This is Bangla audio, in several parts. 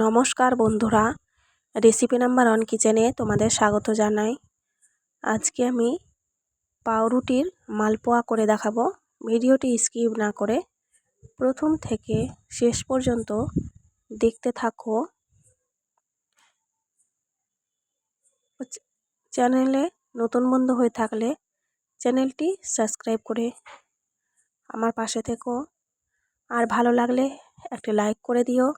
নমস্কার বন্ধুরা রেসিপি নাম্বার ওয়ান কিচেনে তোমাদের স্বাগত জানাই। আজকে আমি পাউরুটির মালপোয়া করে দেখাবো। ভিডিওটি স্কিপ না করে প্রথম থেকে শেষ পর্যন্ত দেখতে থাকো। চ্যানেলে নতুন বন্ধু হয়ে থাকলে চ্যানেলটি সাবস্ক্রাইব করে আমার পাশে থেকো। আর ভালো লাগলে একটি লাইক করে দিও।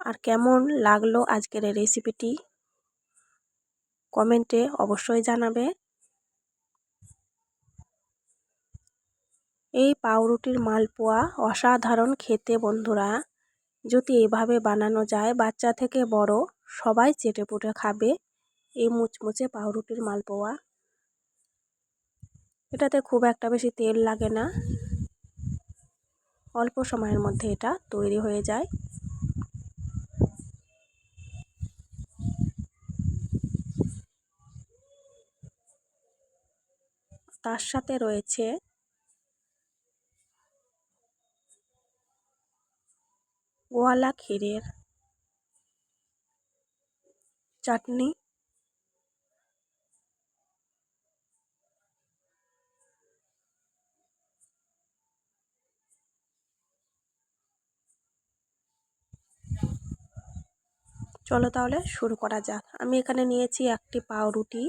আর কেমন লাগল আজকের এই রেসিপিটি কমেন্টে অবশ্যই জানাবে। এই পাউরুটির মালপোয়া অসাধারণ খেতে বন্ধুরা। যদি এভাবে বানানো যায়, বাচ্চা থেকে বড় সবাই চেটে পুটে খাবে এই মুচমুচে পাউরুটির মালপোয়া। এটাতে খুব একটা বেশি তেল লাগে না। অল্প সময়ের মধ্যে এটা তৈরি হয়ে যায়। তার সাথে রয়েছে গোয়ালা ক্ষীরের চাটনি। চলো তাহলে শুরু করা যাক। আমি এখানে নিয়েছি একটি পাউরুটি।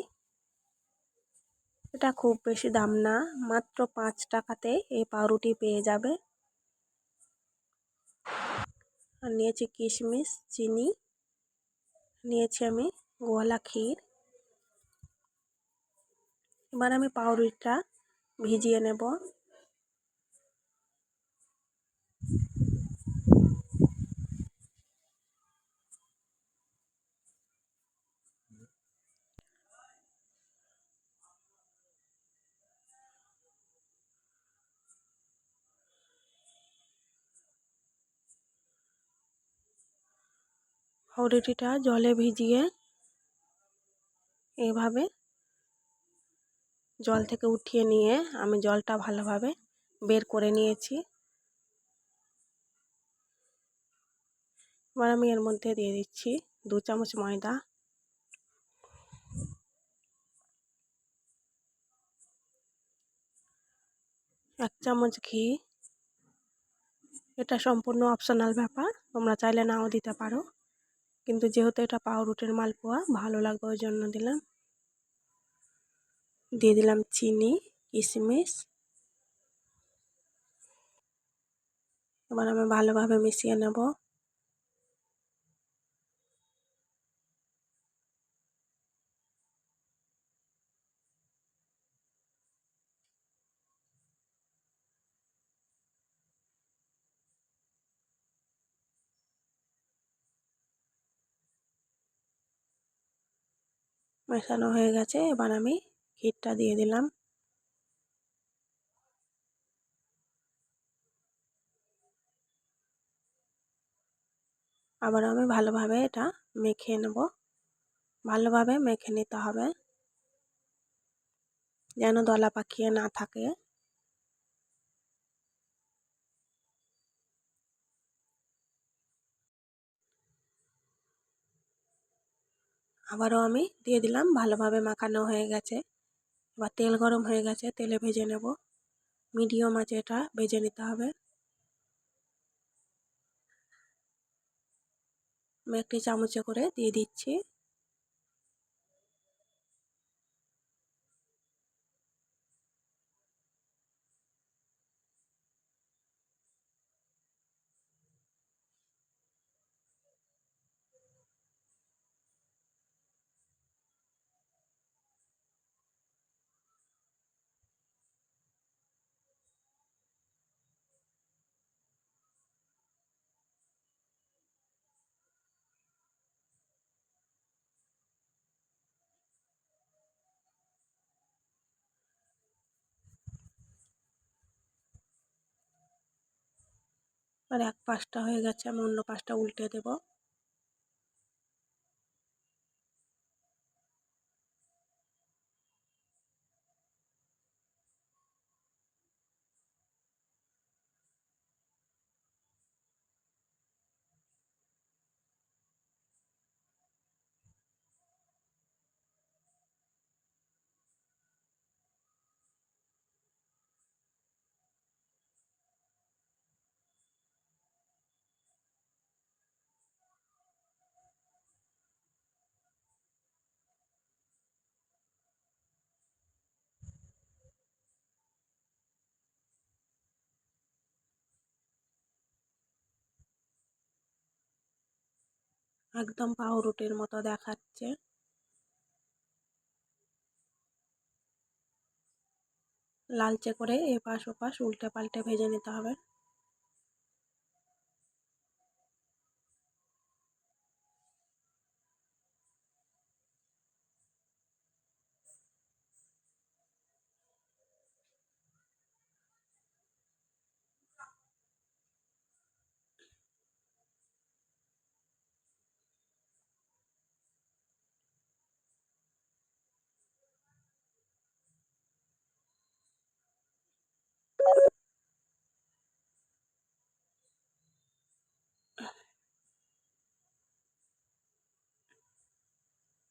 এটা খুব বেশি দাম না, মাত্র পাঁচ টাকাতে এই পাউরুটি পেয়ে যাবে। আর নিয়েছি কিশমিশ, চিনি, নিয়েছি আমি গোয়ালা ক্ষীর। এবার আমি পাউরুটিটা ভিজিয়ে নেব। পাউরুটিটা জলে ভিজিয়ে এভাবে জল থেকে উঠিয়ে নিয়ে আমি জলটা ভালোভাবে বের করে নিয়েছি। এবার আমি এর মধ্যে দিয়ে দিচ্ছি দু চামচ ময়দা। এক চামচ ঘি। এটা সম্পূর্ণ অপশনাল ব্যাপার, তোমরা চাইলে নাও দিতে পারো। কিন্তু যেহেতু এটা পাউরুটির মালপোয়া, ভালো লাগবে ওই জন্য দিলাম। দিয়ে দিলাম চিনি কিশমিশ এবার আমি ভালোভাবে মিশিয়ে নেব। মেশানো হয়ে গেছে। এবার আমি ক্ষীরটা দিয়ে দিলাম। আবার আমি ভালোভাবে এটা মেখে নেব। ভালোভাবে মেখে নিতে হবে। যেন দলা পাকিয়ে না থাকে। আবারও আমি দিয়ে দিলাম। ভালোভাবে মাখানো হয়ে গেছে। বা তেল গরম হয়ে গেছে, তেলে ভেজে নেব। মিডিয়াম আছে এটা, ভেজে নিতে হবে। আমি একটি চামচে করে দিয়ে দিচ্ছি। আর এক পাশটা হয়ে গেছে আমি অন্য পাশটা উল্টে দেব। একদম পাউরুটির মতো দেখাচ্ছে। লালচে করে এপাশ ওপাশ উল্টে পাল্টে ভেজে নিতে হবে।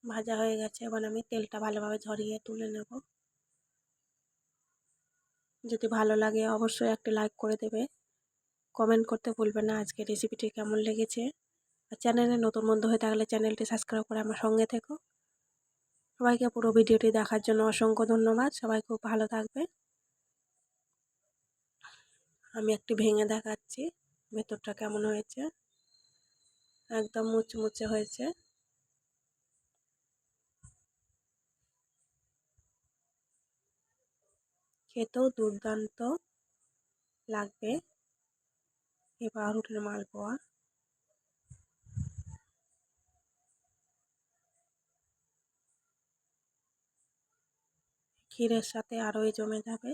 ভাজা হয়ে গেছে। এবার আমি তেলটা ভালোভাবে ঝরিয়ে তুলে নেব। যদি ভালো লাগে অবশ্যই একটি লাইক করে দেবে। কমেন্ট করতে ভুলবে না। আজকে রেসিপিটি কেমন লেগেছে? আর চ্যানেলে নতুন বন্ধু হয়ে থাকলে চ্যানেলটি সাবস্ক্রাইব করে আমার সঙ্গে থেকো। সবাইকে পুরো ভিডিওটি দেখার জন্য অসংখ্য ধন্যবাদ। সবাই খুব ভালো থাকবে আমি একটি ভেঙে দেখাচ্ছি। ভেতরটা কেমন হয়েছে? একদম মুচমুচে হয়েছে। খেতেও দুর্দান্ত লাগবে এই পাউরুটির মালপোয়া ক্ষীরের সাথে আরোই জমে যাবে।